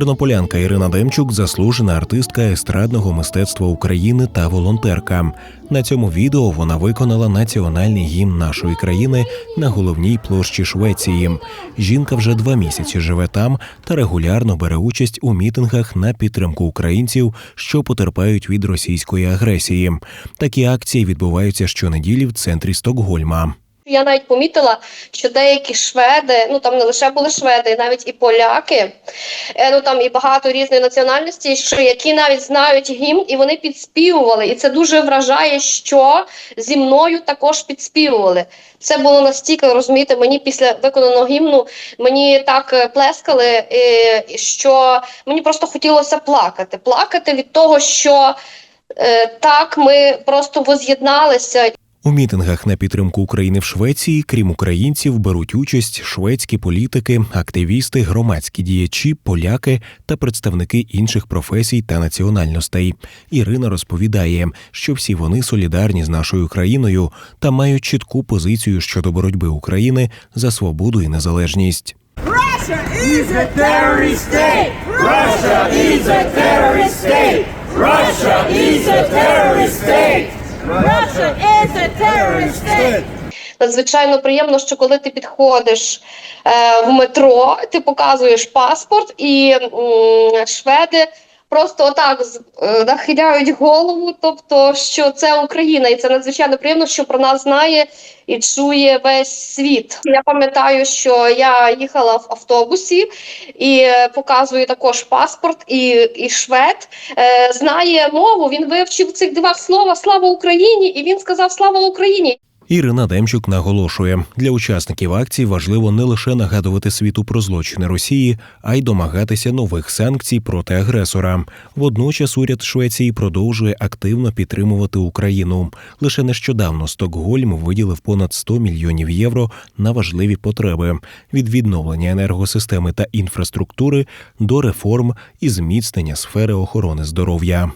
Тернополянка Ірина Демчук заслужена артистка естрадного мистецтва України та волонтерка. На цьому відео вона виконала національний гімн нашої країни на головній площі Швеції. Жінка вже два місяці живе там та регулярно бере участь у мітингах на підтримку українців, що потерпають від російської агресії. Такі акції відбуваються щонеділі в центрі Стокгольма. Я навіть помітила, що деякі шведи, ну там не лише були шведи, навіть і поляки, е, ну там і багато різної національності, що які навіть знають гімн, і вони підспівували. І це дуже вражає, що зі мною також підспівували. Це було настільки розумієте, мені після виконаного гімну мені так е, плескали, е, що мені просто хотілося плакати. Плакати від того, що так ми просто воз'єдналися. У мітингах на підтримку України в Швеції, крім українців, беруть участь шведські політики, активісти, громадські діячі, поляки та представники інших професій та національностей. Ірина розповідає, що всі вони солідарні з нашою країною та мають чітку позицію щодо боротьби України за свободу і незалежність. Russia is a terrorist state. Russia is a terrorist state. Russia is a terrorist state. Надзвичайно приємно, що коли ти підходиш е, в метро, ти показуєш паспорт, і м, шведи просто отак е, нахиляють голову, тобто, що це Україна, і це надзвичайно приємно, що про нас знає і чує весь світ. Я пам'ятаю, що я їхала в автобусі і е, показую також паспорт, і, і швед е, знає мову. Він вивчив цих два слова Слава Україні! І він сказав Слава Україні! Ірина Демчук наголошує, для учасників акції важливо не лише нагадувати світу про злочини Росії, а й домагатися нових санкцій проти агресора. Водночас уряд Швеції продовжує активно підтримувати Україну. Лише нещодавно Стокгольм виділив понад 100 мільйонів євро на важливі потреби від відновлення енергосистеми та інфраструктури до реформ і зміцнення сфери охорони здоров'я.